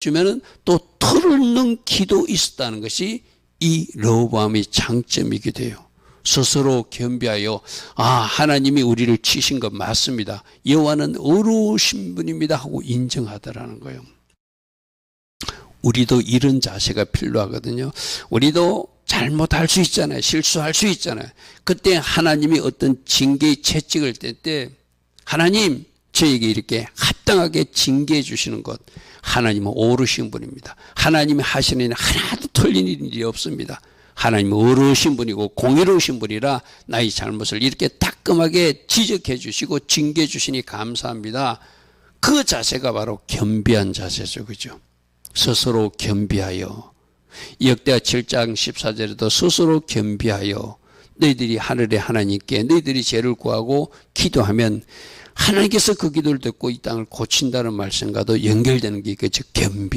주면은 또 털을 넣은 기도 있었다는 것이 이 러브함의 장점이기도 해요. 스스로 겸비하여 아 하나님이 우리를 치신 것 맞습니다. 여호와는 어려우신 분입니다 하고 인정하더라는 거예요. 우리도 이런 자세가 필요하거든요. 우리도 잘못할 수 있잖아요. 실수할 수 있잖아요. 그때 하나님이 어떤 징계의 채찍을 뗄 때 하나님 저에게 이렇게 합당하게 징계해 주시는 것 하나님은 오르신 분입니다. 하나님이 하시는 일 하나도 틀린 일이 없습니다. 하나님은 어르신 분이고 공의로우신 분이라 나의 잘못을 이렇게 따끔하게 지적해 주시고 징계해 주시니 감사합니다. 그 자세가 바로 겸비한 자세죠. 그죠? 스스로 겸비하여 역대하 7장 14절에도 스스로 겸비하여 너희들이 하늘의 하나님께 너희들이 죄를 구하고 기도하면 하나님께서 그 기도를 듣고 이 땅을 고친다는 말씀과도 연결되는 게 그죠 겸비